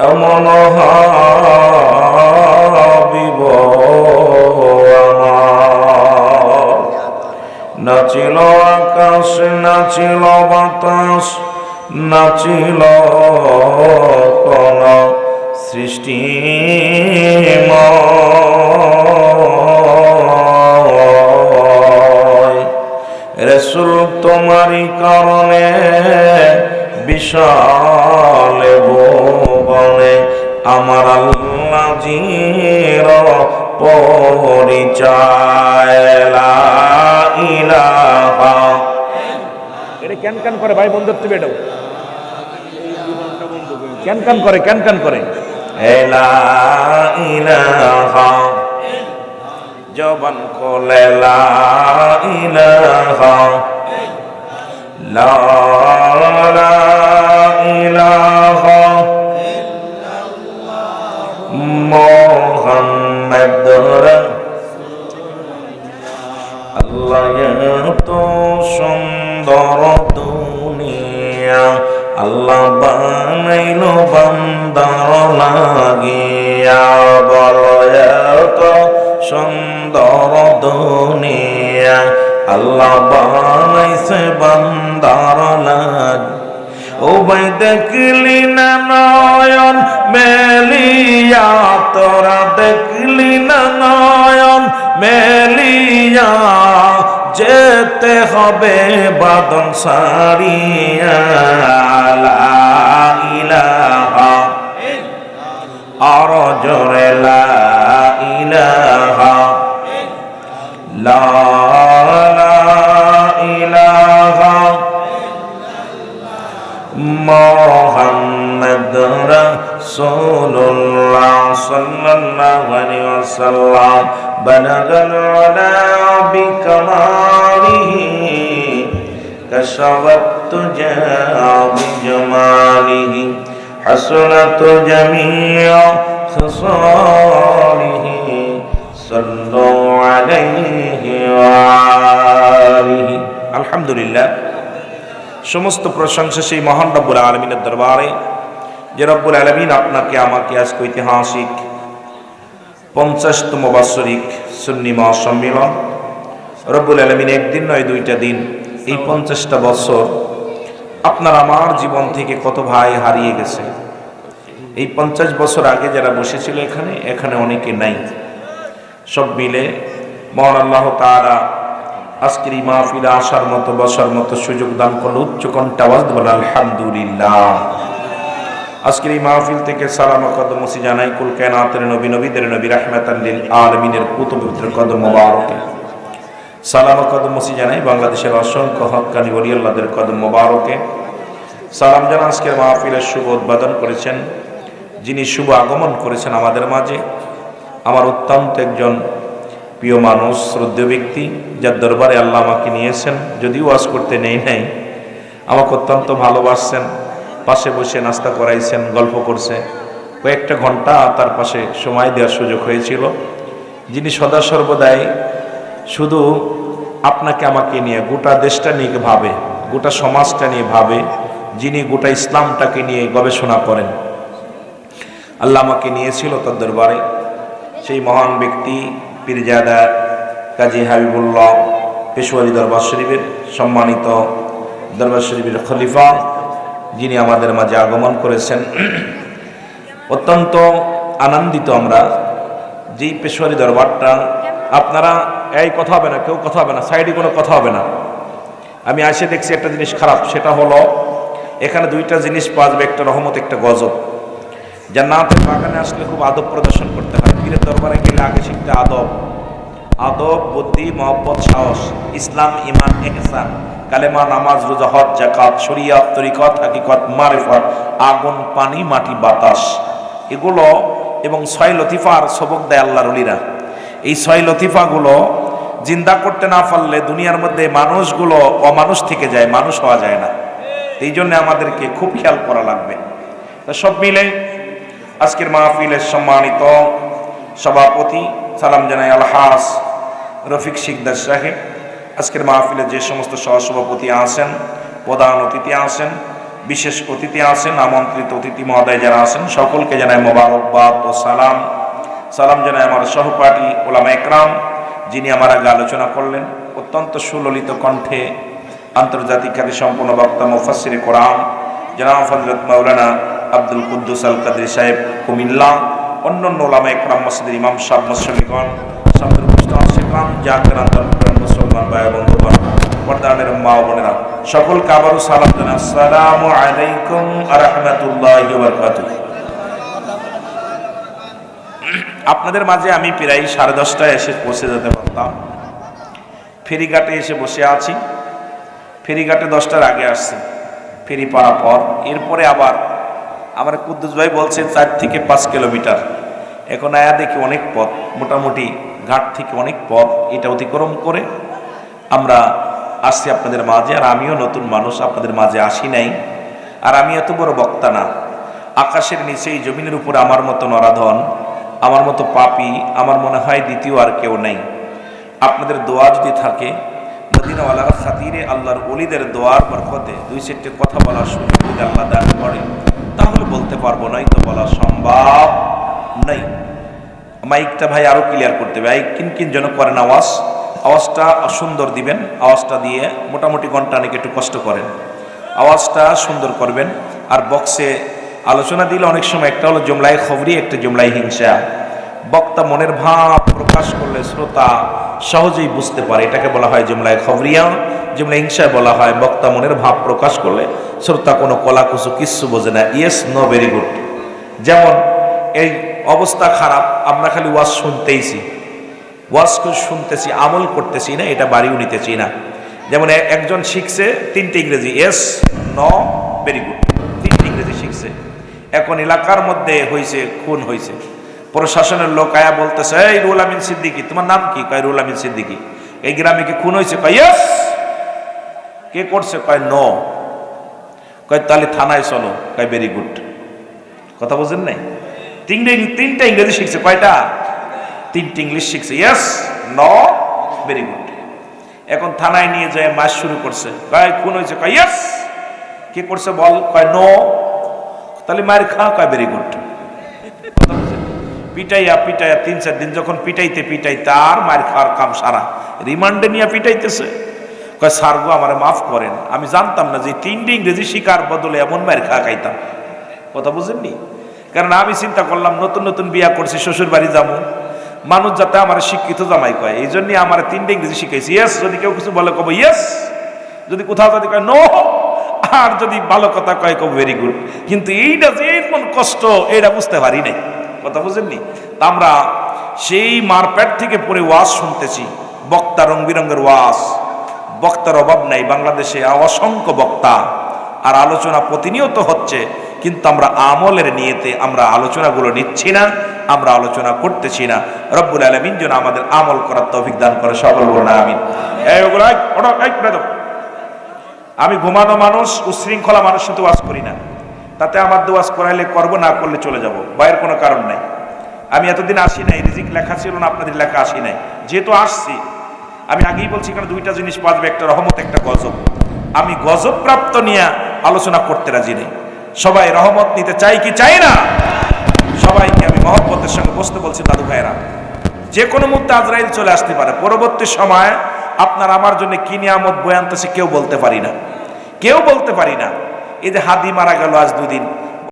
আমার নাচিল আকাশ নাচিল বাতাস নাচিল কন সৃষ্টি রসুল তোমারই কারণে বিশাল ভুবনে আমার আল্লাহ জির পরিচয়। এটা করে ভাই বন্ধুত্ব তুমি এটাও ক্যান ক্যান করে ক্যান ক্যান করে। লা ইলাহা জবান খোলে লা ইলাহা লা বান্দার লাগিয়া বল এত সুন্দর দুনিয়া। আল্লাহ বানাইছে বান্দার লাগ ও দেখলি না নয়ন, মেলিয়া তোরা দেখলি না নয়ন, মেলিয়া যেতে হবে বাদন সারিয়া। আর জোরে লা ইলাহা লা ইলাহা মোহাম্মদ রাসূলুল্লাহ সাল্লাল্লাহু আলাইহি ওয়াসাল্লাম বানাগাল আলা বিকামালিহি কশাওয়াত তুজা বিজমালিহি حسنت جميع خصاله صلوا عليه وآله الحمد لله সমস্ত প্রশংসা সেই মহান রব্বুল আলমিনের দরবারে যে রব্বুল আলমিন আপনাকে আমাকে আজকে ঐতিহাসিক পঞ্চাশতম বাৎসরিক সুন্নি মহাসম্মেলন রব্বুল আলমিন একদিন নয় দুইটা দিন এই পঞ্চাশটা বছর আপনার আমার জীবন থেকে কত ভাই হারিয়ে গেছে। এই পঞ্চাশ বছর আগে যারা বসেছিল এখানে এখানে অনেকে নাই। সব মিলে মহান আল্লাহ তারা আজকের এই মাহফিলে আসার মতো, বসার মতো সুযোগ দান করল উচ্চ কণ্ঠে আওয়াজ আলহামদুলিল্লাহ। আজকের এই মাহফিল থেকে সালাম কদম মসি জানাই, কুল কেনাতের নবী, নবীদের নবী রাহমাতাল্লিল আলমিনের পুতপবিত্র কদম মোবারকে। সালাম কদম মসি জানাই বাংলাদেশের অসংখ্য হকানি ওলিয়াল্লাদের কদম মোবারকে। সালাম জানা আজকের মাহফিলের শুভ উদ্বোধন করেছেন, যিনি শুভ আগমন করেছেন আমাদের মাঝে। আমার অত্যন্ত একজন প্রিয় মানুষ, শ্রদ্ধেয় ব্যক্তি, যার দরবারে আল্লাহ আমাকে নিয়েছেন, যদিও ওয়াজ করতে নেই নাই। আমাকে অত্যন্ত ভালোবাসছেন, পাশে বসে নাস্তা করাইছেন, গল্প করছে। কয়েকটা ঘণ্টা তার পাশে সময় দেওয়ার সুযোগ হয়েছিল। যিনি সদা সর্বদাই শুধু আপনাকে আমাকে নিয়ে, গোটা দেশটা নিয়ে ভাবে, গোটা সমাজটা নিয়ে ভাবে, যিনি গোটা ইসলামটাকে নিয়ে গবেষণা করেন। আল্লাহ আমাকে নিয়েছিল তার দরবারে। সেই মহান ব্যক্তি, পীরজাদা কাজী হাবিবুল্লাহ পেশোয়ারি দরবার শরীফের সম্মানিত দরবার শরীফের খলিফা, যিনি আমাদের মাঝে আগমন করেছেন। অত্যন্ত আনন্দিত আমরা, যেই পেশোয়ারি দরবারটা আপনারা এই কথা হবে না, কেউ কথা হবে না, সাইডে কোনো কথা হবে না। আমি আসে দেখছি একটা জিনিস খারাপ, সেটা হলো এখানে দুইটা জিনিস পাওয়া যাবে, একটা রহমত, একটা গজব। যা জান্নাতের বাগানে আসলে খুব আদব প্রদর্শন করতে হয়। পীরের দরবারে গেলে আগে শিখতে আদব। আদব, বুদ্ধি, মহব্বত, সাহস, ইসলাম ইমান এহসান, কালেমা, নামাজ, রোজা, হজ জাকাত শরিয়াত, তরিকত, হাকিকত, মারেফত, আগুন, পানি, মাটি, বাতাস, এগুলো এবং ছয় লতিফার সবক দেয় আল্লাহর অলিরা। এই ছয় লতিফাগুলো জিন্দা করতে না পারলে দুনিয়ার মধ্যে মানুষগুলো অমানুষ থেকে যায়, মানুষ হওয়া যায় না। এই জন্য আমাদেরকে খুব খেয়াল করা লাগবে। তা সব মিলে আজকের মাহফিলের সম্মানিত সভাপতি সালাম জানাই আলহাস রফিক শিকদার সাহেব। আজকের মাহফিলে যে সমস্ত সহসভাপতি আছেন, প্রধান অতিথি আছেন, বিশেষ অতিথি আছেন, আমন্ত্রিত অতিথি মহোদয় যারা আছেন, সকলকে জানাই মোবারকবাদ ও সালাম। সালাম জানাই আমার সহপাঠী ওলামা একরাম, যিনি আমার আগে আলোচনা করলেন। অত্যন্ত সুললিত কণ্ঠে আন্তর্জাতিক খ্যাতি সম্পন্ন বক্তা মুফাসির কোরআন, জনাব ফজরত মাওলানা আব্দুল কুদ্দুস আল কাদের সাহেব কুমিল্লা, অন্যান্য ওলামা একরাম মসজিদের ইমাম সাহ মুসলিগণ সামদুল মুস্তাহ জাকের আন্তর্জাতিক মুসলমান ভাই বন্ধুগণ পর্দানের মা বোনেরা, সকলকে আবারও সালাম জানাই। আসসালামু আলাইকুম আ রহমতুল্লাহি বারাকাতুহু। আপনাদের মাঝে আমি প্রায় সাড়ে দশটায় এসে পৌঁছে যেতে পারতাম। ফেরিঘাটে এসে বসে আছি। ফেরিঘাটে দশটার আগে আসছি। ফেরি পাড়া পর এরপরে আবার আমার কুদ্দুস ভাই বলছে চার থেকে পাঁচ কিলোমিটার। এখন আয়া দেখি অনেক পথ, মোটামুটি ঘাট থেকে অনেক পথ এটা অতিক্রম করে আমরা আসছি আপনাদের মাঝে আর আমিও নতুন মানুষ, আপনাদের মাঝে আসি নাই। আর আমি এত বড় বক্তা না। আকাশের নিচে এই জমিনের উপর আমার মতো নরাধন আমার মতো পাপি আমার মনে হয় দ্বিতীয় আর কেউ নেই। আপনাদের দোয়া যদি থাকে মদিনাওয়ালার খাতিরে আল্লাহর অলিদের দোয়ার বরকতে দুই চারটে কথা বলার সুযোগ যদি আল্লাহ দান করে, তাহলে বলতে পারব নাই তো বলা সম্ভব নেই। মাইকটা ভাই আরও ক্লিয়ার করতে হবে। কিন কিন যেন করেন আওয়াজ। আওয়াজটা সুন্দর দিবেন। আওয়াজটা দিয়ে মোটামুটি ঘণ্টা অনেক একটু কষ্ট করেন। আওয়াজটা সুন্দর করবেন। আর বক্সে আলোচনা দিলে অনেক সময় একটা হলো জুমলাই খবরি একটা জুমলাই হিংসা। বক্তা মনের ভাব প্রকাশ করলে শ্রোতা সহজেই বুঝতে পারে। এটাকে বলা হয় জুমলায় খবরিয়া জুমলা হিংসায় বলা হয়। বক্তা মনের ভাব প্রকাশ করলে শ্রোতা কোনো কলাকুচু কিচ্ছু বোঝে না। Yes, no, very good. যেমন, এই অবস্থা খারাপ, আমরা খালি ওয়াজ শুনতেইছি। ওয়াজ শুনতেছি, আমল করতেছি না, এটা বাড়িও নিতেছি না। যেমন একজন শিখছে তিনটে ইংরেজি এস ন, ভেরি গুড। এখন এলাকার মধ্যে হয়েছে খুন হয়েছে প্রশাসনের লোক আয়া বলতেছে, এই রুল আমিন সিদ্দিকি, তোমার নাম কি? কয় রুল আমিন সিদ্দিকি। এই গ্রামে কি খুন হয়েছে কয়, ইয়েস। কে করছে? কয়, ন। কয়, তাহলে থানায় চলো। কয়, ভেরি গুড। কথা বুঝেন নাই? তিনটে, তিনটা ইংরেজি শিখছে, কয়টা? তিনটে ইংলিশ শিখছে। ইয়েস, ন, ভেরি গুড। এখন থানায় নিয়ে যায় মাস শুরু করছে। কয়, খুন হয়েছে কয়, ইয়েস। কে করছে বল? কয়, নো। তাহলে মায়ের খা কয় ভেরি গুড? পিটাইয়া পিটাইয়া তিন চার দিন যখন পিটাইতে পিটাই, তার মায়ের খাওয়ার কাম সারা। রিমান্ডে নিয়ে পিটাইতেছে। কয় সারগো আমারে মাফ করেন। আমি জানতাম না যে তিনটে ইংরেজি শিকার বদলে এমন মায়ের খা খাইতাম। কথা বুঝেননি? কারণ আমি চিন্তা করলাম, নতুন নতুন বিয়া করছি শ্বশুর বাড়ি যাব। মানুষ যাতে আমার শিক্ষিত জামাই কয়। এই জন্যই আমার তিনটে ইংরেজি শিখাইছি। ইয়েস যদি কেউ কিছু বলে, কব ইয়েস যদি কোথাও যদি কয় নো আর যদি ভালো কথা কয় কব ভেরি গুড কিন্তু এইটা যে কোন কষ্ট এটা বুঝতে পারি নাই। কথা বুঝেননি? তা আমরা সেই মারপ্যাট থেকে পরে ওয়াজ শুনতেছি, বক্তা রং বিরঙ্গের ওয়াজ। বক্তার অভাব নাই, বাংলাদেশে অসংখ্য বক্তা। আর আলোচনা প্রতিনিয়ত হচ্ছে, কিন্তু আমরা আমলের নিয়েতে আমরা আলোচনাগুলো নিচ্ছি না, আমরা আলোচনা করতেছি না। রব্বুল আলমিন যেন আমাদের আমল করার তৌফিক দান করে, সকল বলো না আমিন এই ওগুলো এই, ওঠো, এই, উঠে দাও। আমি ঘুমানো মানুষ, উশৃঙ্খলা মানুষ সাথে ওয়াজ করি না। তাতে আমার দোয়াজ করাইলে করব, না করলে চলে যাব। ভয়ের কোনো কারণ নাই। আমি এতদিন আসি নাই, রিজিক লেখা ছিল না, আপনাদের লেখা আসি নাই। যেহেতু আসছি, আমি আগেই বলছি এখানে দুইটা জিনিস বাঁচবে একটা রহমত, একটা গজব। আমি গজব প্রাপ্ত নিয়ে আলোচনা করতে রাজি নেই। সবাই রহমত নিতে চাই কি চাই না? সবাইকে আমি মহব্বতের সঙ্গে বসতে বলছি, দাদু ভাইরা যে কোনো মুহূর্তে আজরাইল চলে আসতে পারে। পরবর্তী সময় আপনার আমার জন্য কি নিয়ামত বয়ে আনতেছে কেউ বলতে পারি না। কেউ বলতে পারি না। এই যে হাদি মারা গেল আজ দুদিন।